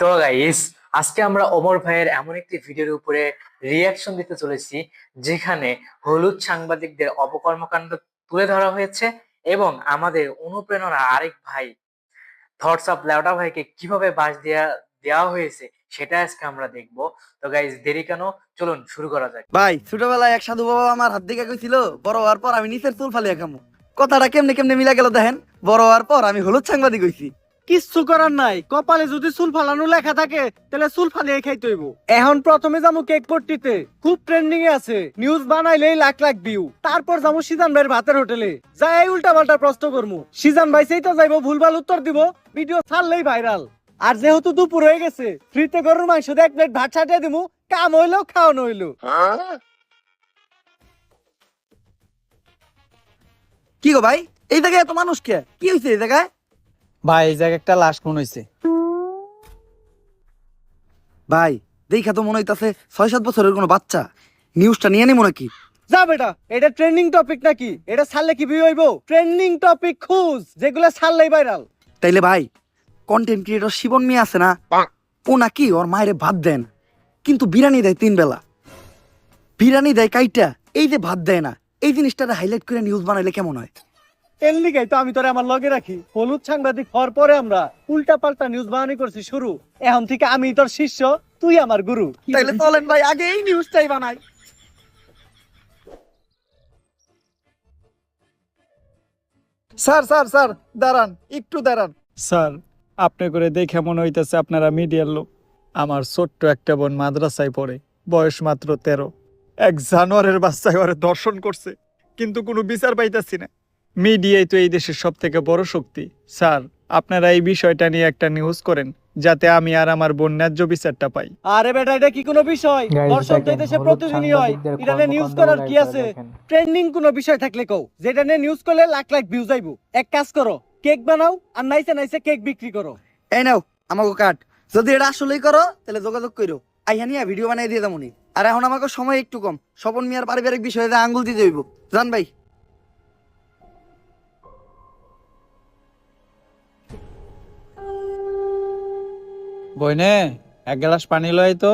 তো গাইস আজকে আমরা ওমর ভাইয়ের এমন একটি ভিডিওর উপরে রিয়াকশন দিতে চলেছি, যেখানে হলুদ সাংবাদিকদের অপকর্মকাণ্ড তুলে ধরা হয়েছে এবং আমাদের অনুপ্রেরণা আরেক ভাই থটস অফ লেওটা ভাইকে কীভাবে বাস দেয়া, দেওয়া হয়েছে সেটা আজকে আমরা দেখব। তো গাইস দেরি কেন? চলুন শুরু করা যাক। ভাই, ছোটবেলায় এক সাধু বাবা আমার হাত দিকে কইছিল, বড় হওয়ার পর আমি নিচের চুল ফালিয়া খামু। কথাটা কেমনে কেমনে মিলা গেল দেখেন, বড় হওয়ার পর আমি হলুদ সাংবাদিক হইছি। কিচ্ছু করার নাই। কপালে যদি চুল ফালানো লেখা থাকে, তাহলে চুল ফালিয়ে খাইতে হইব। এখন প্রথমে যাব কেক পট্টিতে। খুব ট্রেন্ডিং এ আছে। নিউজ বানাইলেই লাখ লাখ ভিউ তারপর যাব সিজান ভাইয়ের ভাতের হোটেলে যাই উল্টা পাল্টা প্রশ্ন করমু। সিজান ভাই সেই তো যাইবো, ভুলভাল উত্তর দিব। ভিডিও ছাড়লেই ভাইরাল আর যেহেতু দুপুর হয়ে গেছে, ফ্রিতে গরুর মাংস দিয়ে এক প্লেট ভাত ছাটিয়ে দিমু। কাম হইল খাওয়ানো হইল কি গো ভাই? এই জায়গায় এত মানুষ কে? কি হয়েছে এই জায়গায়? ভাই এই জায়গায় একটা লাশ কোন হইছে। ভাই দেখা তো মনে হইতাছে ছয় সাত বছরের কোনো বাচ্চা। নিউজটা নিয়ে নিবো নাকি? যা বেটা এটা ট্রেন্ডিং টপিক নাকি? এটা ছাড়লে কি ভিউ হইব? ট্রেন্ডিং টপিক খুঁজ যেগুলো ছাড়লেই ভাইরাল তাইলে ভাই কন্টেন্ট ক্রিয়েটর শিবন মিয়া আছে না? ও নাকি ওর মায়ের ভাত দেন। কিন্তু বিরিয়ানি দেয় তিন বেলা। বিরিয়ানি দেয় কাইটা এই যে ভাত দেয় না এই জিনিসটা হাইলাইট করে নিউজ বানাইলে কেমন হয়? এর লিগাই তো আমি তোরে আমার লগে রাখি। হলুদ সাংবাদিক হওয়ার পরে আমরা উল্টা পাল্টা নিউজ বানানি করছি শুরু। এখন থেকে আমি তোর শিষ্য তুই আমার গুরু। তাইলে চলেন ভাই আগে এই নিউজটাই বানাই। স্যার স্যার স্যার দাঁড়ান একটু দাঁড়ান। স্যার আপনি করে দেখে মনে হইতেছে আপনারা মিডিয়ার লোক। আমার ছোট্ট একটা বোন মাদ্রাসায় পড়ে বয়স মাত্র তেরো। এক জানোয়ারের বাচ্চায় ওরে দর্শন করছে কিন্তু কোনো বিচার পাইতাছি না। মিডিয়াই তো এই দেশের সব থেকে বড় শক্তি। স্যার আপনারা এই বিষয়টা নিয়ে একটা নিউজ করেন যাতে আমি আর আমার বোন ন্যায্য বিচারটা পাই। আরে বেটা এটা কি কোনো বিষয়? দর্শক তো এই দেশে প্রতিদিনই হয় এটা নিয়ে নিউজ করার কি আছে? ট্রেন্ডিং কোনো বিষয় থাকলে কও। যেটা নিয়ে নিউজ করলে লাখ লাখ ভিউ যাইবো এক কাজ করো কেক বানাও আর নাইসে নাইসে কেক বিক্রি করো। এই নাও আমাকে কাট। যদি এটা আসলেই করো তাহলে যোগাযোগ করো আইয়া নিয়ে ভিডিও বানাই দিয়ে দামুনি। আর এখন আমাকে সময় একটু কম। স্বপন মিয়ার পারিবারিক বিষয়ে যে আঙ্গুল দিতে হইব। জান ভাই। বইনে, এক গ্লাস পানি লয় তো।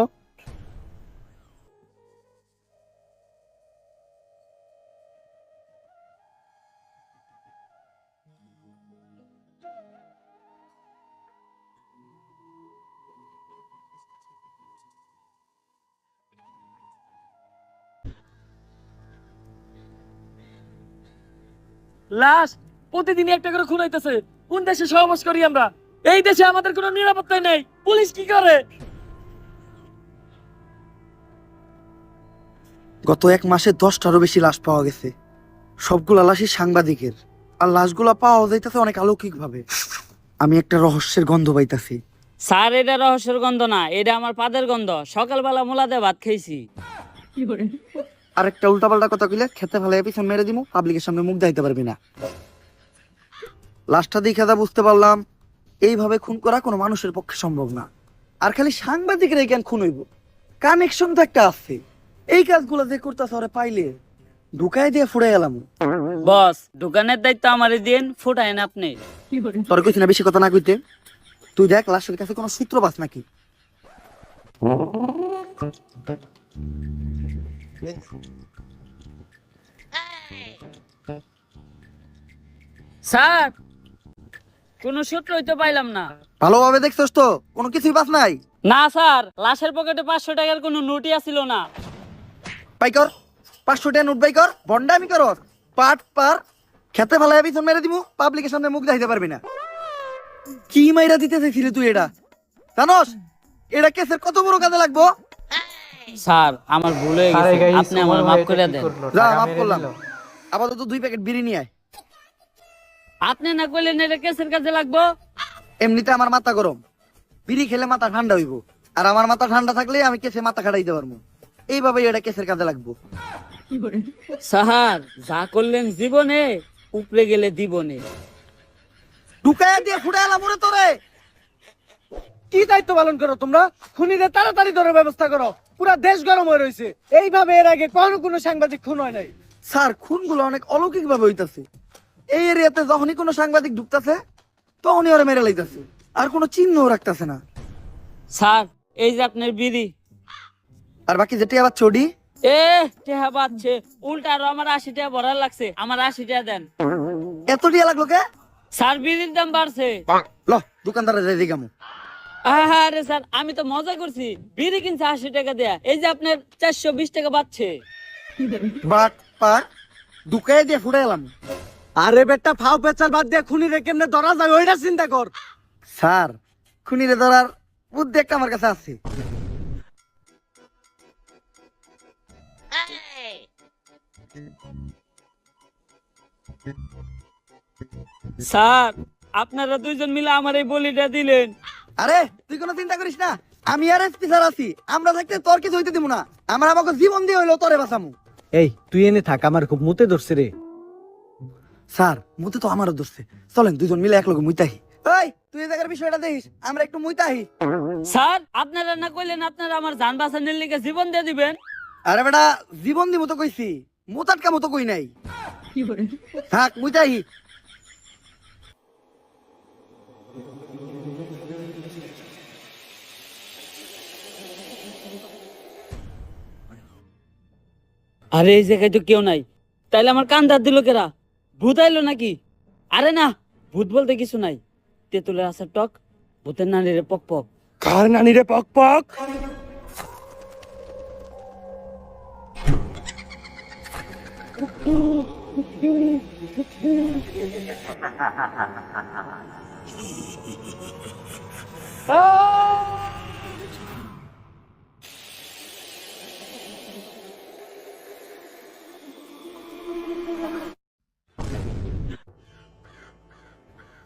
লাশ, প্রতিদিনই একটা করে খুন হইতেছে। কোন দেশে সহবাস করি আমরা? এই দেশে আমাদের কোনো নিরাপত্তা নেই। পুলিশ কি করে? গত এক মাসে দশটারও বেশি লাশ পাওয়া গেছে। সবগুলা লাশই সাংবাদিকের। আর লাশগুলা পাওয়া যাইতেছে অনেক অলৌকিক ভাবে আমি একটা রহস্যের গন্ধ পাইতাছি। স্যার এটা রহস্যের গন্ধ না এটা আমার পাদের গন্ধ। সকালবেলা মোলাতে ভাত খাইছি। আর একটা উল্টাপাল্টা কথা কইলে খেতে ফেলে পিছন মেরে দিমু পাবলিকের সামনে মুখ দেখাইতে পারবি না। লাশটা দেখে যা বুঝতে পারলাম এইভাবে খুন করা কোনো মানুষের পক্ষে সম্ভব না। আর খালি সাংবাদিকের কেন খুন হইব। কানেকশন তো একটা আছে। এই কাজগুলো যে করতেছে ওরে পাইলে ঢুকাই দিয়ে ফুড়ে গেলাম বস দোকানের দায়িত্ব আমারে দিন ফুটাইন আপনি। তোর কইছি না বেশি কথা না কইতে? তুই দেখ লাশের কাছে কোনো সূত্র পাস নাকি? স্যার কোনো সূত্রই তো পাইলাম না। ভালোভাবে দেখছস তো কোনো কিছুই পাস নাই? না স্যার লাশের পকেটে পাঁচশো টাকার কোনো নোটই আসিল না। পাইকর পাঁচশো টাকা নোট বাইকর বন্ডামি কর পাট পার খেতে ফেলাই পিছন মেরে দিমু পাবলিকের সামনে মুখ দেখাইতে পারবি না। কি মাইরা দিতে চাইছিলি তুই এটা? জানস এটা কেসের কত বড় কাজে লাগবো? স্যার আমার ভুল হয়ে গেছে। আপনি আমার মাফ করে দেন। যা মাফ করলাম। আপাতত দুই প্যাকেট বিড়ি নিয়ে আয়। আপনি না কইলেন এটা কেসের কাজে লাগবো? এমনিতে আমার মাথা গরম। বিড়ি খেলে মাথা ঠান্ডা হইব। আর আমার মাথা ঠান্ডা থাকলে আমি কেসে মাথা খাটাইতে পারব। এইভাবে এটা কেসের কাজে লাগবো। স্যার যা করলেন জীবনে উপরে গেলে দিবনে। ঢুকাইয়া দিয়ে ফুটে এলাম ওরে তোরে। কি দায়িত্ব পালন করো তোমরা? খুনিদের তাড়াতাড়ি ধরার ব্যবস্থা করো। পুরা দেশ গরম হয়ে রয়েছে এইভাবে এর আগে কোনো কোনো সাংবাদিক খুন হয় নাই। স্যার খুনগুলো অনেক অলৌকিক ভাবে হইতাছে। এই এরিয়াতে যখনই কোনো সাংবাদিক ঢুকতাছে তখনই ওরা মেরে লাইতাছে। আর কোনো চিহ্নও রাখতাছে না। স্যার এই যে আপনার বিড়ি। আর বাকি যেটি আবার চডি এ টেহা বাচ্ছে উল্টা আরও আমার আশি টাকা ভরার লাগছে। আমার আশি টাকা দেন। এত টিয়া লাগল কে? স্যার বিড়ির দাম বাড়ছে। ল দোকানদারে যাই দিগামু আরে স্যার আমি তো মজা করছি। বিড়ি কিনছে আশি টাকা দেয়া। এই যে আপনার চারশো বিশ টাকা বাড়ছে। বাট পার দুকায় দিয়ে ফুড়ে এলাম আরে বেটা ফাও পেচার বাদ দিয়ে খুনি রে কেমনে ধরা যায় ওইটা চিন্তা কর। স্যার খুনিরে ধরার বুদ্ধি একটা আমার কাছে আছে। স্যার আপনারা দুইজন মিলে আমার এই বলিটা দিলেন। আরে তুই কোনো চিন্তা করিস না আমি আর এসপি স্যার আছি আমরা থাকতে তোর কিছু হইতে দিব না। আমরা আমাকে জীবন দিয়ে হইল তোরে বাঁচামু। এই তুই এনে থাক আমার খুব মুতে ধরছে রে। স্যার মুতে তো আমারও ধরছে চলেন দুজন মিলে এক লগে মুইতাহি ওই তুই এই জায়গার বিষয়টা দেখিস আমরা একটু মুইতাহি স্যার আপনারা না কইলেন আপনারা আমার যান বাঁচানোর লিগে জীবন দিয়ে দিবেন? আরে বেটা জীবন দিব তো কইছি মুতাটকা মতো কই নাই। থাক মুইতাহি আরে এই জায়গায় তো কেউ নাই। তাইলে আমার কান দাঁত দিল কেরা? ভূত আইলো নাকি? আরে না ভূত বলতে কিছু নাই। তেঁতুলের আসার টক ভূতের নানিরে পক পক। কার নানি রে পক? পক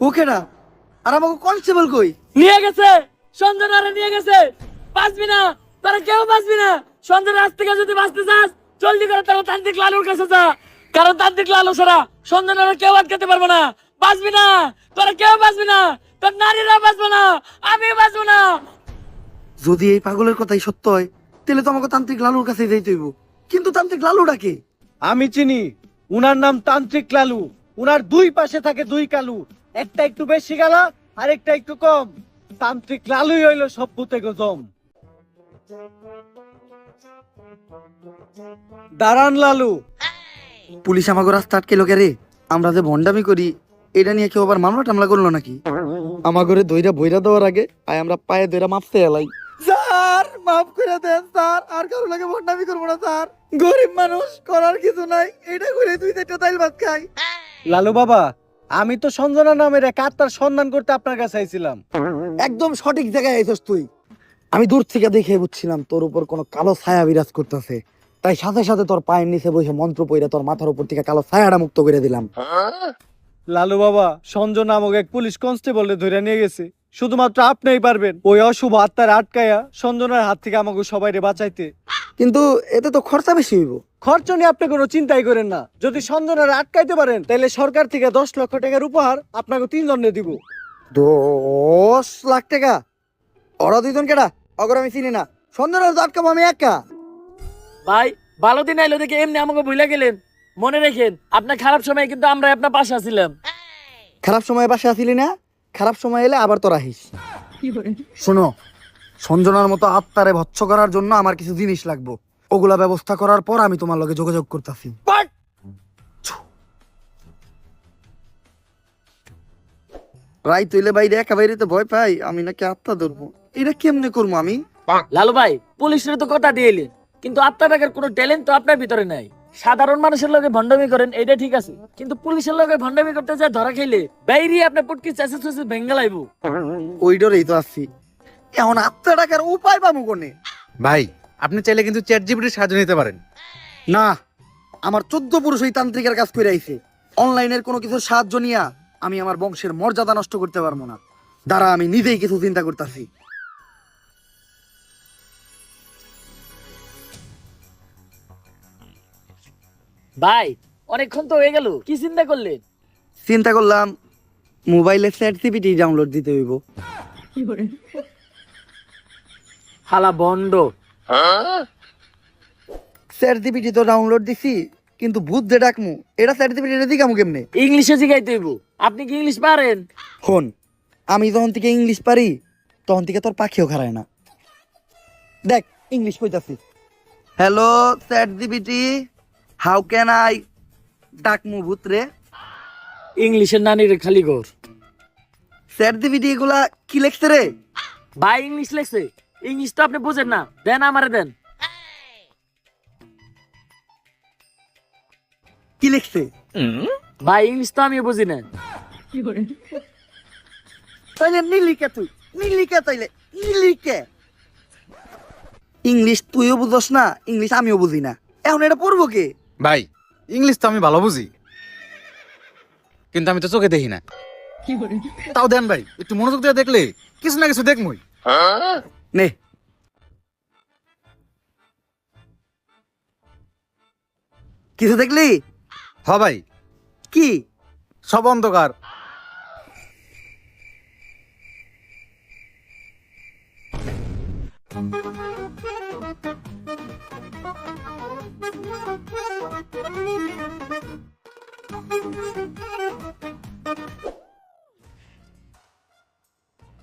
ওকেরা আর আমাকে কনস্টেবল কই? নিয়ে গেছে সঞ্জন আরে নিয়ে গেছে। বাঁচবি না তারা কেউ বাঁচবি না। সঞ্জনার আজ থেকে যদি বাঁচতে চাস জলদি করে তারা তান্ত্রিক লালুর কাছে যা। কারণ তান্ত্রিক লালু ছাড়া সঞ্জনারে কেউ আটকাতে পারব না। বাঁচবি না তোরা কেউ বাঁচবি না তোর নারীরা বাঁচবো না আমি বাঁচবো না। যদি এই পাগলের কথাই সত্য হয় তাহলে তো আমাকে তান্ত্রিক লালুর কাছে যাইতে হইব। কিন্তু তান্ত্রিক লালু ডাকে আমি চিনি উনার নাম তান্ত্রিক লালু। উনার দুই পাশে থাকে দুই কালু। একটা একটু বেশি গালা আর একটা একটু কম। তান্ত্রিক লালুই হইল সব ভূতে গজম। দাঁড়ান লালু। পুলিশ আমাকে রাস্তা আটকে লোকে রে আমরা যে ভন্ডামি করি এটা নিয়ে কেউ আবার মামলা টামলা করল নাকি? আমার ঘরে দইরা বইরা দেওয়ার আগে আয় আমরা পায়ে দইরা মাপতে এলাই। স্যার মাফ করে দেন স্যার। আর কারও লাগে ভন্ডামি করব না স্যার। গরিব মানুষ করার কিছু নাই এটা করে তুই একটা তাইল ভাত খাই। লালু বাবা আমি তো সঞ্জনা নামের এক আত্মার সন্ধান করতে আপনার কাছে আইছিলাম। একদম সঠিক জায়গায় আইছস তুই। আমি দূর থেকে দেখে বুঝছিলাম তোর উপর কোনো কালো ছায়া বিরাজ করতেছে। তাই সাথে সাথে তোর পায়ের নিচে বসে মন্ত্র পইরা তোর মাথার উপর থেকে কালো ছায়াটা মুক্ত করে দিলাম। লালু বাবা সঞ্জয় নামক এক পুলিশ কনস্টেবলে ধরে নিয়ে গেছে। শুধুমাত্র আপনিই পারবেন ওই অশুভ আত্মার আটকায়া সঞ্জনার হাত থেকে আমাকে সবাইরে বাঁচাইতে। কিন্তু এতে তো খরচা বেশি হইব। খরচ নিয়ে আপনি কোনো চিন্তাই করেন না। যদি সঞ্জনার আটকাইতে পারেন তাহলে সরকার থেকে দশ লক্ষ টাকার উপহার আপনাকে তিন দণ্ডে দিব। দশ লাখ টাকা? ওরা দুইজন কেটা অগর আমি চিনি না। সন্ধ্যার আটকাবো আমি একা। ভাই ভালো দিন আইলো দেখে এমনি আমাকে ভুলে গেলেন। মনে রেখেন আপনার খারাপ সময় কিন্তু আমরা আপনার পাশে আছিলাম। খারাপ সময় বাসে আসিলি না? খারাপ সময় এলে আবার তোরা আহিস। শোনো সঞ্জনার মতো আত্মারে ভৎস করার জন্য আমার কিছু জিনিস লাগবো। ওগুলা ব্যবস্থা করার পর আমি তোমার লগে যোগাযোগ করতেছি। রাই তুইলে বাইরে একা বাইরে তো ভয় পাই আমি নাকি আত্মা ধরবো। এটা কেমনে করব আমি? লালু ভাই পুলিশের তো কথা দিয়ে এলেন কিন্তু আপনার আগের কোনো ট্যালেন্ট তো আপনার ভিতরে নাই। সাধারণ মানুষের লগে ভণ্ডামি করেন এটা ঠিক আছে কিন্তু পুলিশের লগে ভণ্ডামি করতে যা ধরা খাইলে বাইরে আপনার পুটকি চাষে চাষে ভেঙ্গে লাইব। ওই ডরেই তো আসছি এখন আত্মা টাকার উপায় পাবো কোনে? ভাই আপনি চাইলে কিন্তু চ্যাট জিপিটির সাহায্য নিতে পারেন। না আমার চোদ্দ পুরুষ ওই তান্ত্রিকের কাজ করে আইছে। অনলাইনের কোনো কিছু সাহায্য নিয়া আমি আমার বংশের মর্যাদা নষ্ট করতে পারব না। দ্বারা আমি নিজেই কিছু চিন্তা করতেছি। ভাই অনেকক্ষণ তো হয়ে গেল। কি চিন্তা করলেন? চিন্তা করলাম মোবাইলে চ্যাট জিপিটি ডাউনলোড দিতে হইব। হালা বন্ড চ্যাট জিপিটি তো ডাউনলোড দিছি কিন্তু ভূত যে ডাকমু এটা চ্যাট জিপিটি দিকামু কেমনে? ইংলিশে শিখাইতে হইব। আপনি কি ইংলিশ পারেন? হন আমি যখন থেকে ইংলিশ পারি তখন থেকে তোর পাখিও খারায় না। দেখ ইংলিশ কইতাছি। হ্যালো স্যাট দিবিটি হাউ ক্যান আই ডাক মু ভূতরে ইংলিশের নানির খালি ঘর স্যাট দিবিটি এগুলা কি লেখছে রে? ভাই ইংলিশ লেখছে? ইংলিশ তো আপনি বোঝেন না। দেন আমারে দেন। কি লিখছে? ভাই ইংলিশ তো আমিও বুঝি না। তাইলে নীলিকে তুই। নীলিকে তাইলে। নীলিকে। ইংলিশ তুইও বুঝস না ইংলিশ আমিও বুঝি না। এখন এটা পড়ব কে? ভাই ইংলিশ তো আমি ভালো বুঝি। কিন্তু আমি তো চোখে দেখি না। তাও দেন ভাই একটু মনোযোগ দিয়ে দেখলে কিছু না কিছু দেখমই। নে। কিছু দেখলি? হ ভাই। কি? সব অন্ধকার।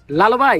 লালু ভাই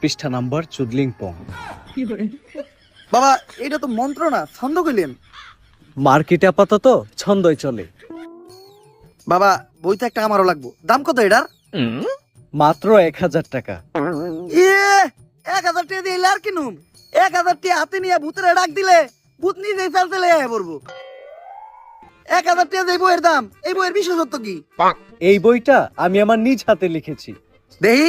পৃষ্ঠা নাম্বার চুদলিং পং বাবা এটা তো মন্ত্র না ছন্দ কইলেন। মার্কেটে আপাতত ছন্দই চলে। বাবা বই তো একটা আমারও লাগবো। দাম কত এটার? মাত্র এক হাজার টাকা। এক হাজার টাকা দিয়ে আর কিনুম এক হাজার টাকা হাতে নিয়ে ভূতের ডাক দিলে ভূত নিজেই ফেলতে লেগে পড়ব। এক হাজার টাকা দিয়ে এই বইয়ের দাম এই বইয়ের বিশেষত্ব কি? এই বইটা আমি আমার নিজ হাতে লিখেছি। দেহি?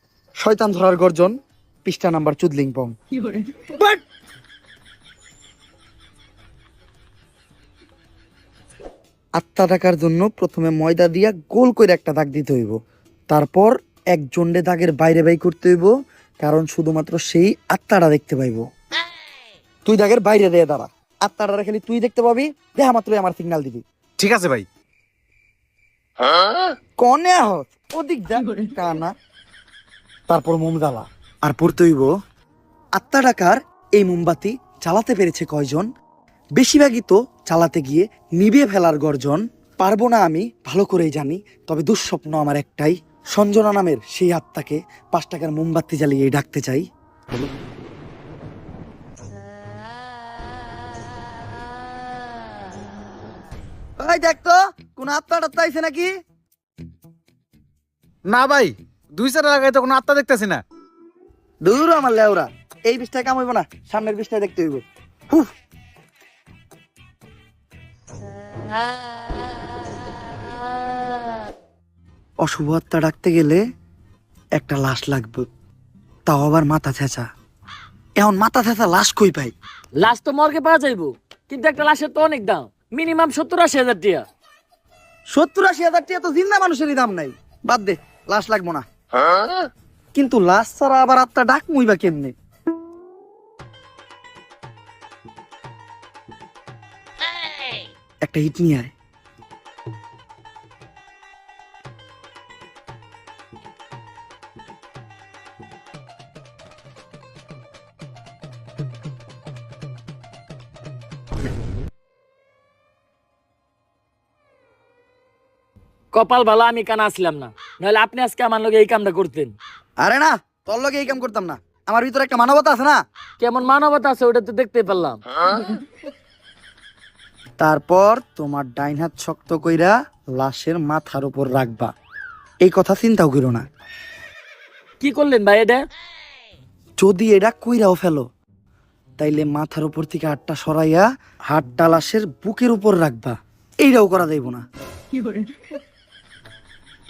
শয়তান ধরার গর্জন পৃষ্ঠা নাম্বার চুদলিং পং আত্মা ডাকার জন্য প্রথমে ময়দা দিয়া গোল করে একটা দাগ দিতে হইব। তারপর এক জন্ডে দাগের বাইরে বাই করতে হইব কারণ শুধুমাত্র সেই আত্মাটা দেখতে পাইব। তুই দাগের বাইরে দিয়ে দাঁড়া। আত্মাটা খালি তুই দেখতে পাবি দেখা মাত্রই আমার সিগনাল দিবি। ঠিক আছে ভাই। কনে আহত। ওদিক যা কানা। তারপর মোম জ্বালা আর পড়তে হইব আত্মা ডাকার এই মোমবাতি চালাতে পেরেছে কয়জন? বেশিরভাগই তো চালাতে গিয়ে নিভিয়ে ফেলার গর্জন। পারব না আমি ভালো করেই জানি তবে দুঃস্বপ্ন আমার একটাই সঞ্জনা নামের সেই আত্মাকে পাঁচ টাকার মোমবাতি জ্বালিয়ে ডাকতে চাই। ওই দেখ তো কোন আত্মা টাত্মা নাকি? না ভাই দুই চার লাগাই তো কোনো আত্মা দেখতেছি না। দূর আমার লেওরা এই বিষটায় কাম হইব না সামনের বিষটায় দেখতে হইব। হুফ। অশুভ আত্মা ডাকতে গেলে একটা লাশ লাগবে তাও আবার মাথা ছেঁচা। এখন মাথা ছেঁচা লাশ কই পাই? লাশ তো মর্গে পাওয়া যাইবো কিন্তু একটা লাশের তো অনেক দাম মিনিমাম সত্তর আশি হাজার টাকা সত্তর আশি হাজার টাকা তো জিন্দা মানুষেরই দাম নাই। বাদ দে লাশ লাগবো না। কিন্তু লাশ আবার আত্মা ডাক মুইবা কেমনে একটা হিট নিয়ে আয় কপাল ভালো আমি কানা আসলাম না নাহলে আপনি আজকে আমার লগে এই কামটা করতেন। আরে না তোর লগে এই কাম করতাম না। আমার ভিতরে একটা মানবতা আছে না? কেমন মানবতা আছে ওটা তো দেখতে পারলাম। তারপর তোমার ডাইন হাত শক্ত কইরা লাশের মাথার উপর রাখবা। এই কথা চিন্তাও করো না। কি করলেন ভাই এটা? যদি এটা কইরাও ফেলো তাইলে মাথার উপর থেকে হাতটা সরাইয়া হাতটা লাশের বুকের উপর রাখবা। এইটাও করা যাইব না।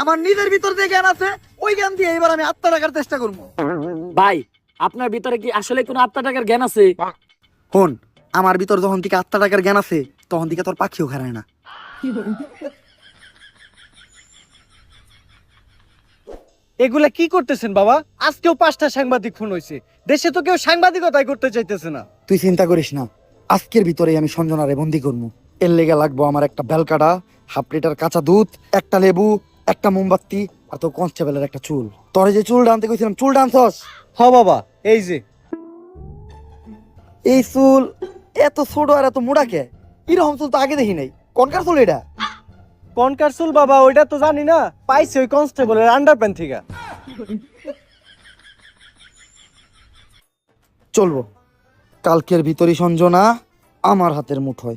আমার নিজের ভিতর যে জ্ঞান আছে ওই জ্ঞান দিয়ে এবার আমি আত্মা রাখার চেষ্টা করব। ভাই আপনার ভিতরে কি আসলে কোনো আত্মা টাকার জ্ঞান আছে? হন আমার ভিতর যখন থেকে আত্মা টাকার জ্ঞান আছে তখন থেকে তোর পাখিও খারায় না। এগুলা কি করতেছেন বাবা? আজকেও পাঁচটা সাংবাদিক ফোন হয়েছে দেশে তো কেউ সাংবাদিকতাই করতে চাইতেছে না। তুই চিন্তা করিস না আজকের ভিতরে আমি সঞ্জনারে বন্দি করব। এর লেগে লাগবো আমার একটা বেলকাটা হাফ লিটার কাঁচা দুধ একটা লেবু একটা মোমবাতি আর তো কনস্টেবলের একটা চুল। তোরে যে চুল ডানতে কইছিলাম চুল ডানছস? হ বাবা এই যে। এই চুল এত ছোট আর এত মোড়া কে? এরকম চুল তো আগে দেখি নাই। কনকার চুল এটা? কনকার চুল বাবা ওইটা তো জানি না। পাইছে ওই কনস্টেবলের আন্ডার প্যান্ট থেকে। চলবো। কালকের ভিতরই সঞ্জনা আমার হাতের মুঠোয়।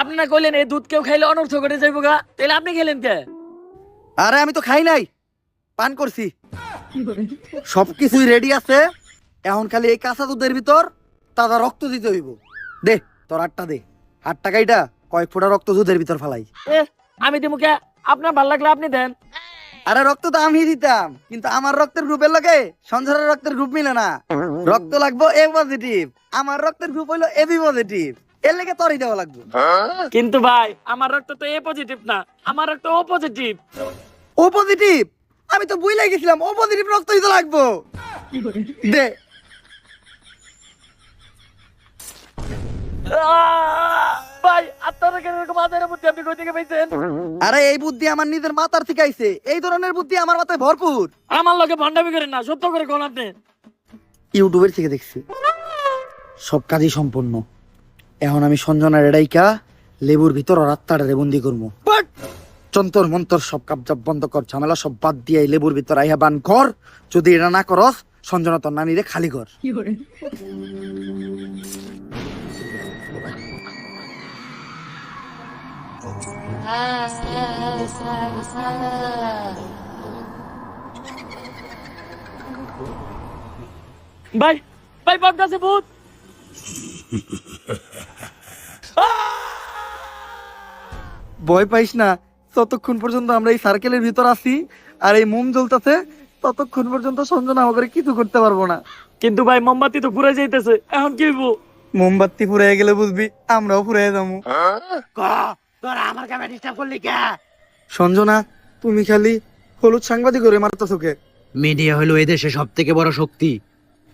আপনি না কইলেন এই দুধ কেউ খাইলে অনর্থ করে যাইবো গা? তাহলে আপনি খেলেন কে? আরে আমি তো খাই নাই। পান করছি। সবকিছুই রেডি আছে। এখন খালি এই কাঁচা দুধের ভিতর তাজা রক্ত দিতে হইব। দে তোর আটটা দে। আট টাকাইটা কয়েক ফোঁটা রক্ত দুধের ভিতর ফালাই। এ আমি দিমু কে? আপনার ভালো লাগলে আপনি দেন। আরে রক্ত তো আমি দিতাম। কিন্তু আমার রক্তের গ্রুপের লোকে সঞ্জয়ের রক্তের গ্রুপ মিলে না। রক্ত লাগবো এ পজিটিভ আমার রক্তের গ্রুপ হইল এবি পজিটিভ এর লেগে তোরই দেওয়া লাগবে। কিন্তু ভাই আমার রক্ত তো এ পজিটিভ না আমার রক্ত ও পজিটিভ ও পজিটিভ আমি তো বুঝলাই গেছিলাম ও পজিটিভ রক্তই তো লাগবো। দে। ভাই আপনারা কেন এরকম মাথার মধ্যে আপনি কই থেকে পাইছেন? আরে এই বুদ্ধি আমার নিজের মাথার থেকে আইছে। এই ধরনের বুদ্ধি আমার মাথায় ভরপুর। আমার লগে ভন্ডামি করেন না সত্য করে কোন আপনি? ইউটিউবের থেকে দেখছি। সব কাজই সম্পূর্ণ। এখন আমি সঞ্জনা রেডাইকা লেবুর ভিতর রাত্তাটারে বন্দি করব চন্তর মন্তর সব কাবজাব বন্ধ কর ঝামেলা সব বাদ দিয়ে লেবুর ভিতর আইহা বান কর। যদি এটা না করস সঞ্জনা তোর নানিরে খালি কর। ভাই ভাই পদ্মাছে ভূত! ভয় পাইস না ততক্ষণ পর্যন্ত আমরা এই সার্কেলের ভিতর আছি আর এই মোম জ্বলতেছে ততক্ষণ পর্যন্ত সঞ্জনা আমাকে কিছু করতে পারব না। কিন্তু ভাই মোমবাতি তো ঘুরে যাইতেছে এখন কি হইব? মোমবাতি ফুরাই গেলে বুঝবি আমরাও ফুরাই যাব। তোরা আমার কামে ডিস্টার্ব করলি কে? সঞ্জনা তুমি খালি হলুদ সাংবাদিক করে মারতেছো কে? মিডিয়া হলো এদেশে সব থেকে বড় শক্তি।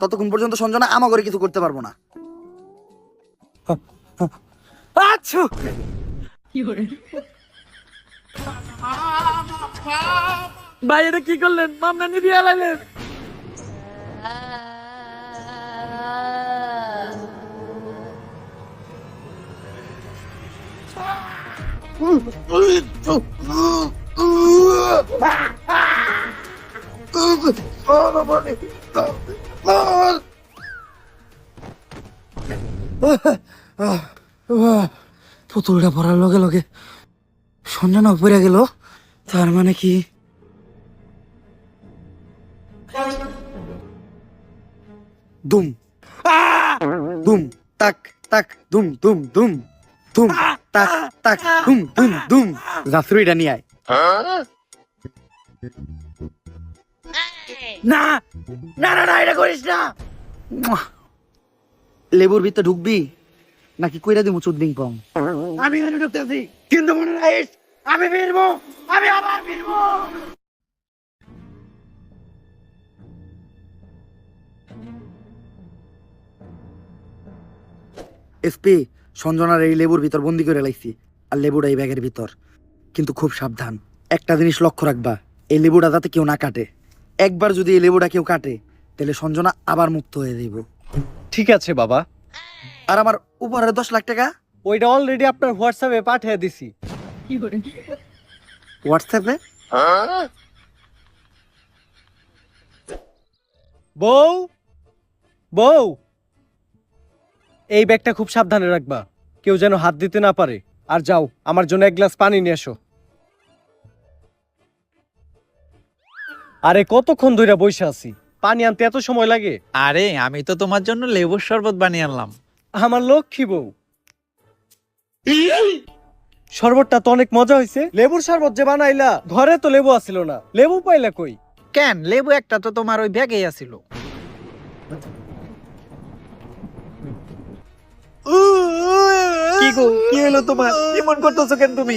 ততক্ষণ পর্যন্ত সঞ্জনা আমা করে কিছু করতে পারব না আচ্ছু কি করলেন মামলা দিয়ে আলাইলেন পুতুলটা পড়ার লগে লগে সঞ্জনা পড়ে গেল। তার মানে কি? দুম। দুম, তাক তাক, দুম দুম দুম দুম, তাক তাক, দুম দুম দুম। নিয়ে আয়। না না না না এটা করিস না। লেবুর ভিতরে ঢুকবি নাকি কইরা দিমু চুদ্দিং পং আমি এখানে ঢুকতেছি কিন্তু মনে রাখিস আমি ফিরবো আমি আবার ফিরবো। এসপি সঞ্জনার এই লেবুর ভিতর বন্দি করে লাইছি আর লেবুটা এই ব্যাগের ভিতর। কিন্তু খুব সাবধান একটা জিনিস লক্ষ্য রাখবা এই লেবুটা যাতে কেউ না কাটে। একবার যদি এই লেবুটা কেউ কাটে তাহলে সঞ্জনা আবার মুক্ত হয়ে যাইব। ঠিক আছে বাবা। আর আমার উপহারে দশ লাখ টাকা? ওইটা অলরেডি আপনার হোয়াটসঅ্যাপে পাঠিয়ে দিছি। হোয়াটসঅ্যাপে বউ বউ এই ব্যাগটা খুব সাবধানে রাখবা। কেউ যেন হাত দিতে না পারে। আর যাও আমার জন্য এক গ্লাস পানি নিয়ে এসো। আরে কতক্ষণ ধইরা বসে আছি? পানি আনতে এত সময় লাগে? আরে আমি তো তোমার জন্য লেবুর শরবত বানিয়ে আনলাম। আমার লক্ষ্মী বউ। শরবতটা তো অনেক মজা হয়েছে লেবুর শরবত যে বানাইলা ঘরে তো লেবু আসিল না। লেবু পাইলা কই? কেন? লেবু একটা তো তোমার ওই ব্যাগেই আছিল। কি গো কি হলো তোমার? এমন করতেছো কেন তুমি?